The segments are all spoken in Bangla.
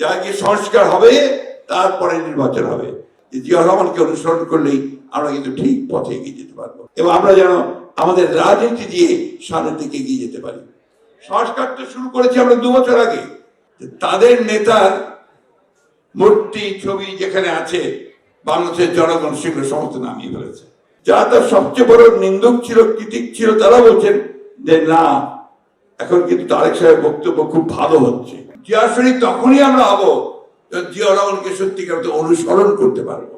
যে আগে সংস্কার হবে, তারপরে নির্বাচন হবে। জিয়া রহমানকে অনুসরণ করলেই আমরা কিন্তু ঠিক পথে এগিয়ে যেতে পারব। এবং আমরা যেন আমাদের রাজনীতি দিয়ে সামনের দিকে এগিয়ে যেতে পারি। সংস্কার তো শুরু করেছি আমরা দু বছর আগে। তাদের নেতার মূর্তি, ছবি যেখানে আছে, বাংলাদেশের জনগণ সেগুলো সমস্ত নামিয়ে ফেলেছে। যারা তার সবচেয়ে বড় নিন্দুক ছিল, কৃতিক ছিল, তারা বলছেন যে, না, এখন কিন্তু তারেক সাহেবের বক্তব্য খুব ভালো হচ্ছে। জিয়া তখনই আমরা হব জিয়া রহমানকে সত্যিকার অনুসরণ করতে পারব।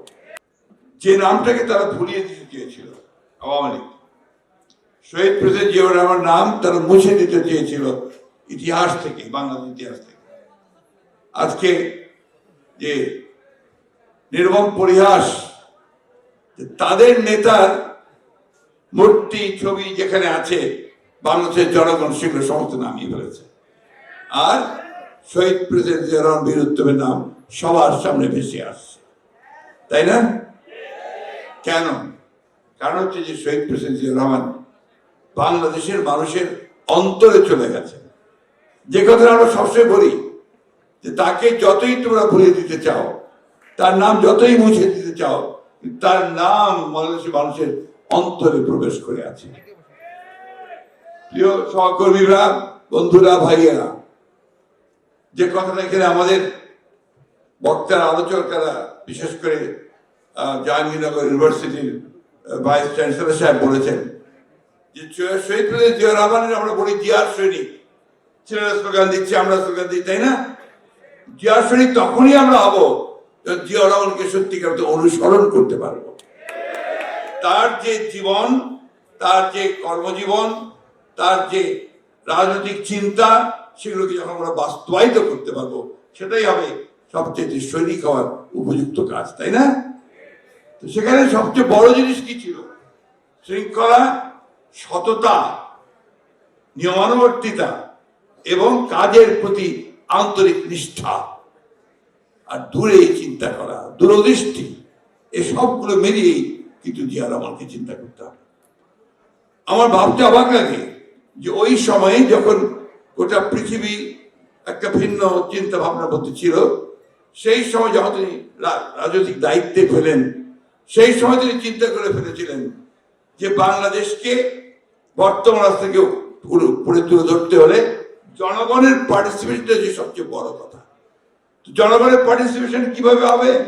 যে নামটাকে তারা ভুলিয়ে দিতে চেয়েছিল, আওয়ামী লীগ। শহীদ প্রেসিডেন্ট জিয়াউর রহমান নাম তারা মুছে দিতে চেয়েছিল ইতিহাস থেকে, বাংলাদেশ ইতিহাস থেকে। আজকে যে নির্মম পরিহাস তাদের নেতার মূর্তি, ছবি যেখানে আছে, বাংলাদেশের জনগণ সেগুলো সমস্ত নামিয়ে ফেলেছে। আর শহীদ প্রেসিডেন্ট জিয়া রহমান বীর উত্তমের নাম সবার সামনে ভেসে আসছে। তাই না? কেন? কারণ হচ্ছে যে শহীদ প্রেসিডেন্ট জিয়া রহমান বাংলাদেশের মানুষের অন্তরে চলে গেছে। যে কথা আমরা সবসময় বলি, যে তাকে যতই তোমরা ভুলিয়ে দিতে চাও, তার নাম যতই মুছে দিতে চাও, তার নাম বাংলাদেশের মানুষের অন্তরে প্রবেশ করে আছে। প্রিয় সহকর্মীরা, বন্ধুরা, ভাইয়েরা যে কথাটা এখানে আমাদের বক্তার আলোচকেরা, বিশেষ করে জাহাঙ্গীরনগর ইউনিভার্সিটির ভাইস চ্যান্সেলর সাহেব বলেছেন যে শহীদ প্রেসিডেন্ট জিয়া রহমানের আমরা বলি জিয়ার সৈনিক। ছেলেরা স্লোগান দিচ্ছি, আমরা স্লোগান দিই, তাই না? জিয়ার সৈনিক তখনই আমরা হব জিয়া রহমানকে সত্যিকার অনুসরণ করতে পারব। তার যে জীবন, তার যে কর্মজীবন, তার যে রাজনৈতিক চিন্তা সেগুলোকে যখন আমরা বাস্তবায়িত করতে পারব, সেটাই হবে সবচেয়ে সৈনিক হওয়ার উপযুক্ত কাজ, তাই না? তো সেখানে সবচেয়ে বড় জিনিস কি ছিল? শৃঙ্খলা, সততা, নিয়মানুবর্তিতা এবং কাজের প্রতি আন্তরিক নিষ্ঠা। আর দূরে চিন্তা করা, দূরদৃষ্টি এসবগুলো সবগুলো মিলিয়েই কিন্তু জিয়া রহমানকে চিন্তা করতে হবে। আমার ভাবতে অবাক লাগে যে ওই সময়ে যখন গোটা পৃথিবী একটা ভিন্ন চিন্তা ভাবনা করতে ছিল। সেই সময় যখন তিনি রাজনৈতিক দায়িত্বে ফেলেন, সেই সময় তিনি চিন্তা করে ফেলেছিলেন যে বাংলাদেশকে বর্তমান থেকে পুরো- তুলে ধরতে হলে জনগণের পার্টিসিপেশনটা যে সবচেয়ে বড় কথা। জনগণের পার্টিসিপেশন কীভাবে হবে?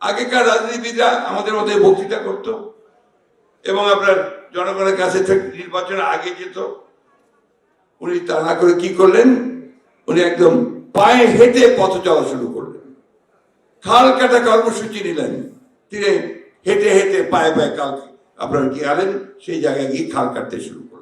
আগেকার রাজনীতিবিদরা আমাদের মধ্যে বক্তৃতা করত এবং আপনার জনগণের কাছে নির্বাচনের আগে যেত। উনি তা না করে কি করলেন? উনি একদম পায়ে হেঁটে পথ চলা শুরু করলেন। খাল কাটা কর্মসূচি নিলেন। তিনি হেঁটে হেঁটে পায়ে পায়ে কাল আপনার কি আলেন সেই জায়গায় গিয়ে খাল কাটতে শুরু করলেন।